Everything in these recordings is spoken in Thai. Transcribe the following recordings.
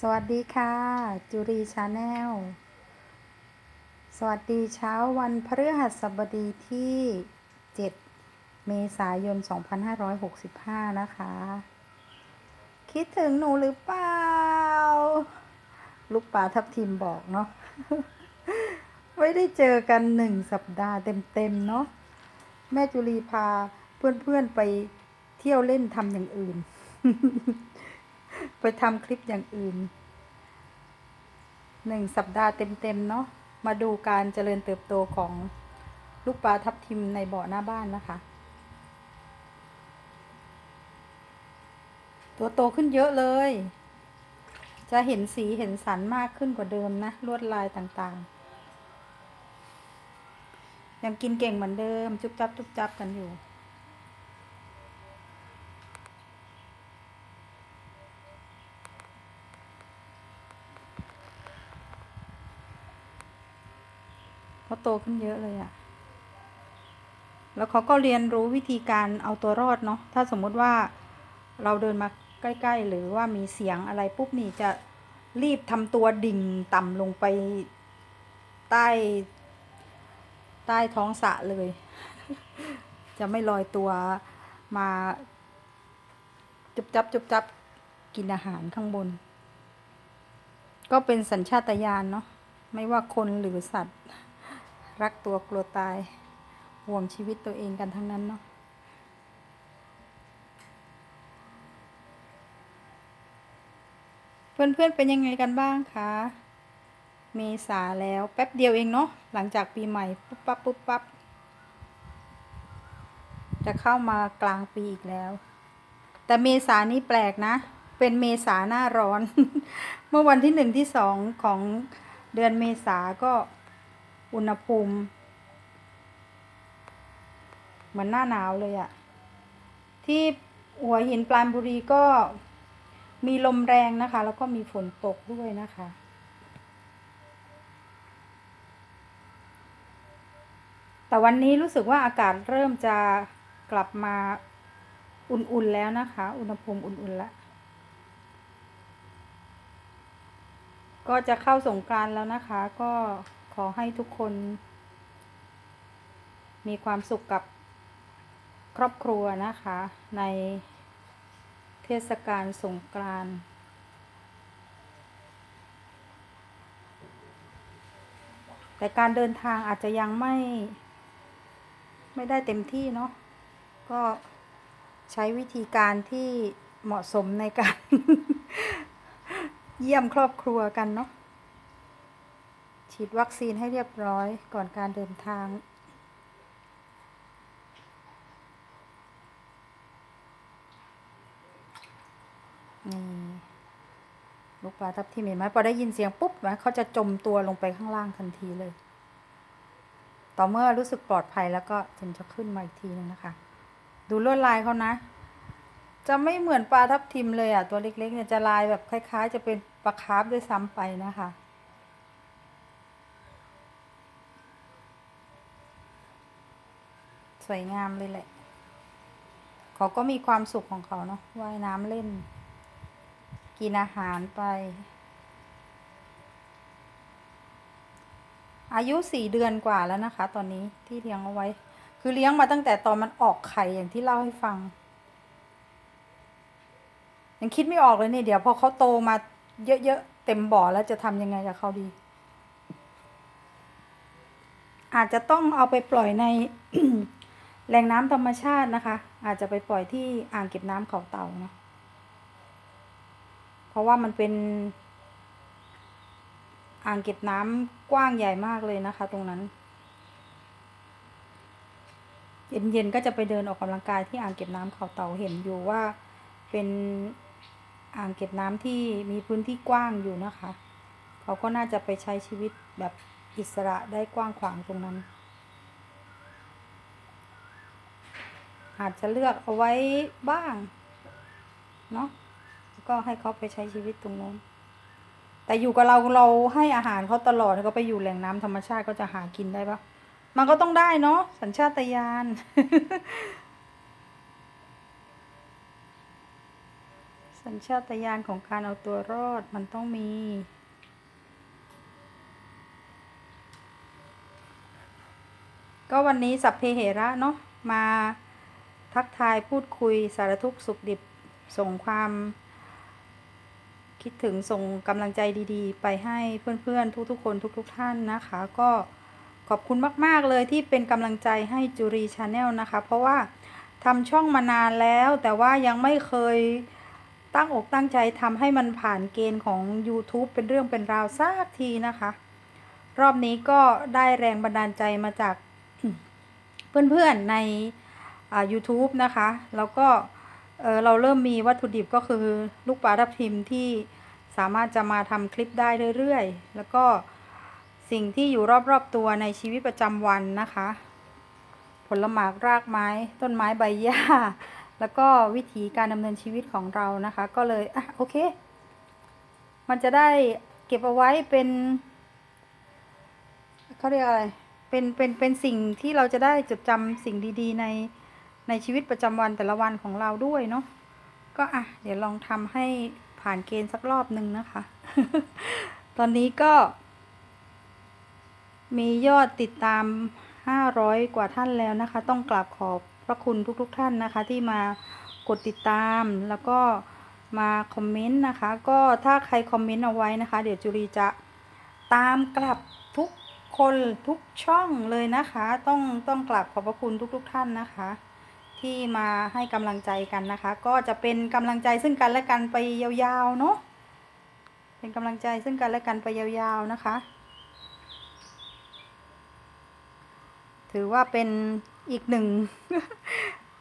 สวัสดีค่ะ จุรีชาแนล สวัสดีเช้าวันพฤหัสบดีที่ 7 เมษายน 2565 นะคะ คิดถึงหนูหรือเปล่า ลูกปลาทับทิมบอกเนาะไม่ได้เจอกันหนึ่งสัปดาห์เต็มๆเนาะแม่จุลีพาเพื่อนๆไปเที่ยวเล่นทำอย่างอื่น ไปทำคลิปอย่างอื่นหนึ่งสัปดาห์เต็มๆเนาะมาดูการเจริญเติบโตของลูกปลาทับทิมในบ่อหน้าบ้านนะคะ ตัวโตขึ้นเยอะเลย จะเห็นสีเห็นสันมากขึ้นกว่าเดิมนะ ลวดลายต่างๆ ยังกินเก่งเหมือนเดิม จุ๊บจับจุ๊บจับกันอยู่ เขาโตขึ้นเยอะเลยอะแล้วเขาก็เรียนรู้วิธีการเอาตัวรอดเนาะ ถ้าสมมุติว่าเราเดินมาใกล้ๆ หรือว่ามีเสียงอะไรปุ๊บนี่จะรีบทำตัวดิ่งต่ำลงไปใต้ ใต้ท้องสะเลย จะไม่ลอยตัวมาจุบจับจุบจับกินอาหารข้างบน ก็เป็นสัญชาตญาณเนาะ ไม่ว่าคนหรือสัตว์ รักตัวกลัวตาย ห่วงชีวิตตัวเองกันทั้งนั้นเนาะเพื่อนๆเป็นยังไงกันบ้างคะ เมษาแล้วแป๊บเดียวเองเนาะหลังจากปีใหม่ปุ๊บปั๊บปุ๊บปั๊บจะเข้ามากลางปีอีกแล้ว แต่เมษานี้แปลกนะ เป็นเมษาหน้าร้อน เมื่อวันที่หนึ่งที่สองของเดือนเมษาก็ อุณหภูมิ เหมือนหน้าหนาวเลยอะที่หัวหินปรานบุรีก็มีลมแรงนะคะ แล้วก็มีฝนตกด้วยนะคะ แต่วันนี้รู้สึกว่าอากาศเริ่มจะกลับมาอุ่นๆแล้วนะคะ อุณหภูมิอุ่นๆแล้วก็จะเข้าสงกรานแล้วนะคะก็ ขอให้ทุกคน มีความสุขกับครอบครัวนะคะ ในเทศกาลสงกรานต์แต่การเดินทางอาจจะยังไม่ ไม่ได้เต็มที่เนาะก็ใช้วิธีการที่เหมาะสมในการ เยี่ยมครอบครัวกันเนาะ ฉีดวัคซีนให้เรียบร้อยก่อนการเดินทาง นี่ลูกปลาทับทิมเห็นไหมพอได้ยินเสียงปุ๊บนะเขาจะจมตัวลงไปข้างล่างทันทีเลย ต่อเมื่อรู้สึกปลอดภัยแล้วก็ถึงจะขึ้นมาอีกทีนึงนะคะ ดูลวดลายเขานะ จะไม่เหมือนปลาทับทิมเลยอะ ตัวเล็กๆเนี่ยจะลายแบบคล้าย ๆ จะเป็นปลาคาร์ฟด้วยซ้ำไปนะคะ สวยงามเลยแหละ เขาก็มีความสุขของเขาเนาะว่ายน้ำเล่น กินอาหารไป อายุสี่เดือนกว่าแล้วนะคะ ตอนนี้ที่เลี้ยงเอาไว้ คือเลี้ยงมาตั้งแต่ตอนมันออกไข่อย่างที่เล่าให้ฟัง ยังคิดไม่ออกเลยเนี่ยเดี๋ยวพอเขาโตมาเยอะๆเต็มบ่อแล้วจะทำยังไงกับเขาดีอาจจะต้องเอาไปปล่อยใน แหล่งน้ำธรรมชาตินะคะ อาจจะไปปล่อยที่อ่างเก็บน้ำเขาเต่าเนาะเพราะว่ามันเป็น อ่างเก็บน้ำกว้างใหญ่มากเลยนะคะ ตรงนั้น เย็นๆก็จะไปเดินออกกำลังกายที่อ่างเก็บน้ำเขาเต่าเห็นอยู่ว่าเป็นอ่างเก็บน้ำที่มีพื้นที่กว้างอยู่นะคะ เขาก็น่าจะไปใช้ชีวิตแบบอิสระได้กว้างขวางตรงนั้น อาจจะเลือกเอาไว้บ้าง เนาะก็ให้เขาไปใช้ชีวิตตรงนู้น แต่อยู่กับเราเราให้อาหารเขาตลอดเขาไปอยู่แหล่งน้ำธรรมชาติก็จะหากินได้ปะมันก็ต้องได้เนาะสัญชาตญาณสัญชาตญาณของการเอาตัวรอดมันต้องมี ก็วันนี้สัพเพเหระเนาะมา ทักทายพูดคุยสารทุกสุขดิบส่งความ คิดถึงส่งกำลังใจดีๆ ไปให้เพื่อนๆ ทุกๆ คนทุก ๆ ท่านนะคะ ก็ขอบคุณมาก ๆ เลยที่เป็นกำลังใจให้จูรีชาแนลนะคะ เพราะว่าทำช่องมานานแล้ว แต่ว่ายังไม่เคยตั้งอกตั้งใจทำให้มันผ่านเกณฑ์ของ YouTube เป็นเรื่องเป็นราวสักทีนะคะ รอบนี้ก็ได้แรงบันดาลใจมาจากเพื่อนๆใน YouTube นะคะ แล้วก็เออเราเริ่มมีวัตถุดิบก็คือลูกปลาทับทิมที่สามารถจะมาทำคลิปได้เรื่อยๆ แล้วก็สิ่งที่อยู่รอบๆตัวในชีวิตประจำวันนะคะ ผลหมากรากไม้ ต้นไม้ใบหญ้า แล้วก็วิถีการดำเนินชีวิตของเรานะคะ ก็เลยอะโอเค มันจะได้เก็บเอาไว้เป็นเขาเรียกอะไร เป็น เป็น เป็นสิ่งที่เราจะได้จดจำสิ่งดี ๆ ใน ในชีวิตประจำวันแต่ละวันของเราด้วยเนาะก็อะเดี๋ยวลองทำให้ผ่านเกณฑ์สักรอบหนึ่งนะคะ ตอนนี้ก็ มียอดติดตาม 500 กว่าท่านแล้วนะคะ ต้องกราบขอบพระคุณทุกๆทท่านนะคะ ที่มากดติดตามแล้วก็มาคอมเมนต์นะคะ ก็ถ้าใครคอมเมนต์เอาไว้นะคะ เดี๋ยวจุรีจะตามกลับทุกคนทุกช่องเลยนะคะ ต้องต้องกราบขอบพระคุณทุกๆทท่านนะคะ ที่มาให้กำลังใจกันนะคะ ก็จะเป็นกำลังใจซึ่งกันและกันไปยาวๆเนาะเป็นกำลังใจซึ่งกันและกันไปยาวๆนะคะ ถือว่าเป็นอีกหนึ่ง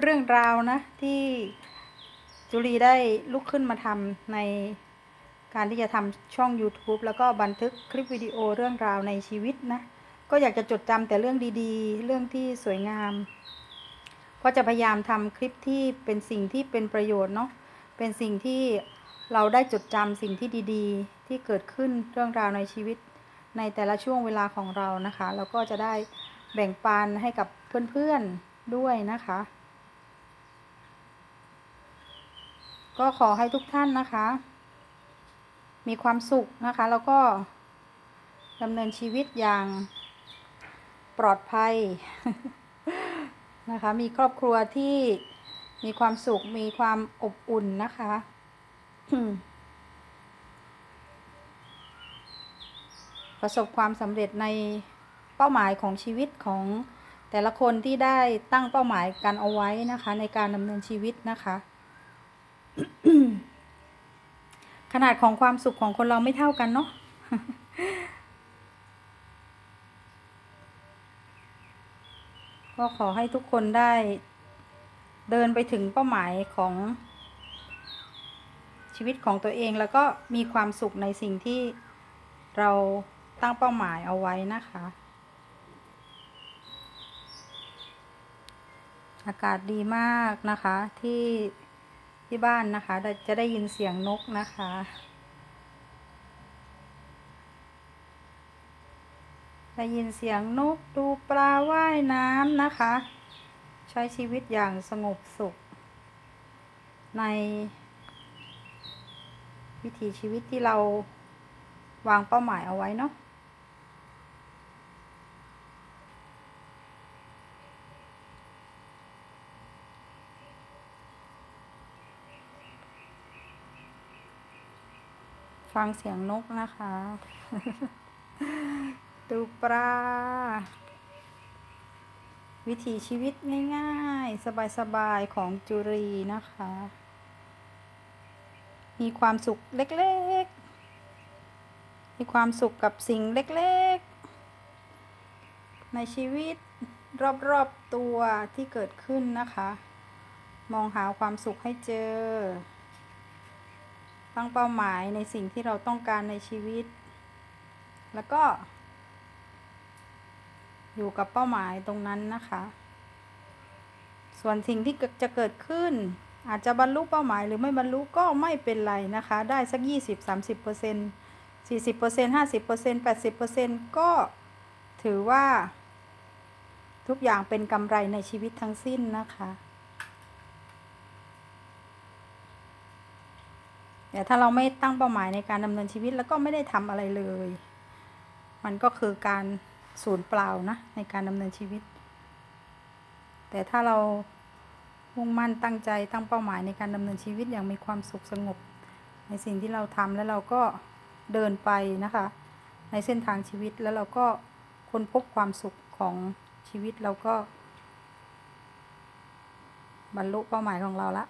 เรื่องราวนะที่จุลีได้ลุกขึ้นมาทำในการที่จะทำช่อง YouTube แล้วก็บันทึกคลิปวิดีโอเรื่องราวในชีวิตนะ ก็อยากจะจดจำแต่เรื่องดีๆ เรื่องที่สวยงาม ก็จะพยายามทำคลิปที่เป็นสิ่งที่เป็นประโยชน์เนาะเป็นสิ่งที่เราได้จดจำสิ่งที่ดีๆ ที่เกิดขึ้นเรื่องราวในชีวิต ในแต่ละช่วงเวลาของเรานะคะแล้วก็จะได้แบ่งปันให้กับเพื่อนๆด้วยนะคะ ก็ขอให้ทุกท่านนะคะ มีความสุขนะคะ แล้วก็ดำเนินชีวิตอย่างปลอดภัย นะคะ มีครอบครัวที่มีความสุข มีความอบอุ่นนะคะ ประสบความสำเร็จในเป้าหมายของชีวิตของแต่ละคนที่ได้ตั้งเป้าหมายกันเอาไว้นะคะ ในการดำเนินชีวิตนะคะ ขนาดของความสุขของคนเราไม่เท่ากันเนาะ ก็ขอให้ทุกคนได้เดินไปถึงเป้าหมายของ ชีวิตของตัวเองแล้วก็มีความสุขในสิ่งที่เราตั้งเป้าหมายเอาไว้นะคะ อากาศดีมากนะคะที่ที่บ้านนะคะ จะได้ยินเสียงนกนะคะ ได้ยินเสียงนกดูปลาว่ายน้ำนะคะ ใช้ชีวิตอย่างสงบสุข ในวิถีชีวิตที่เราวางเป้าหมายเอาไว้เนาะฟังเสียงนกนะคะ ดูปลา วิถีชีวิตง่ายๆ สบายๆ ของจุรีนะคะ มีความสุขเล็กๆ มีความสุขกับสิ่งเล็กๆ ในชีวิตรอบๆตัวที่เกิดขึ้นนะคะ มองหาความสุขให้เจอ ตั้งเป้าหมายในสิ่งที่เราต้องการในชีวิต แล้วก็ อยู่กับเป้าหมายตรงนั้นนะคะ ส่วนสิ่งที่จะเกิดขึ้น อาจจะบรรลุเป้าหมายหรือไม่บรรลุก็ไม่เป็นไรนะคะ ได้สัก 20 30เปอร์เซ็นต์40เปอร์เซ็นต์50เปอร์เซ็นต์80เปอร์เซ็นต์ก็ถือว่า ทุกอย่างเป็นกำไรในชีวิตทั้งสิ้นนะคะแต่ถ้าเราไม่ตั้งเป้าหมายในการดำเนินชีวิตแล้วก็ไม่ได้ทำอะไรเลย มันก็คือการ สูญเปล่านะในการดำเนินชีวิต แต่ถ้าเรามุ่งมั่นตั้งใจตั้งเป้าหมายในการดำเนินชีวิตอย่างมีความสุขสงบ ในสิ่งที่เราทำแล้วเราก็เดินไปนะคะ ในเส้นทางชีวิตแล้วเราก็ค้นพบความสุขของชีวิตเราก็ บรรลุเป้าหมายของเราละ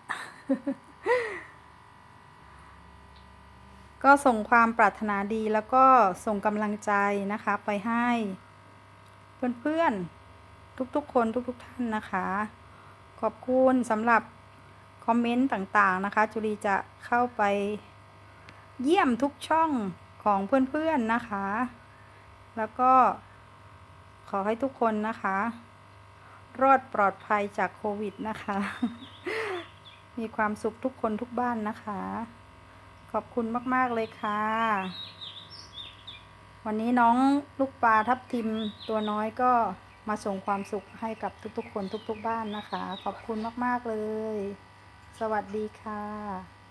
ก็ส่งความปรารถนาดีแล้วก็ส่งกำลังใจนะคะไปให้ เพื่อนๆ ทุกๆ คนทุกๆท่านนะคะ ขอบคุณสำหรับคอมเมนต์ต่างๆนะคะ จุลีจะเข้าไปเยี่ยมทุกช่องของเพื่อนๆนะคะ แล้วก็ขอให้ทุกคนนะคะ รอดปลอดภัยจากโควิดนะคะ มีความสุขทุกคนทุกบ้านนะคะ ขอบคุณมาก ๆ เลยค่ะ วันนี้น้องลูกปลาทับทิมตัวน้อยก็มาส่งความสุขให้กับทุกๆ คนทุกๆ บ้านนะคะ ขอบคุณมาก ๆ เลย สวัสดีค่ะ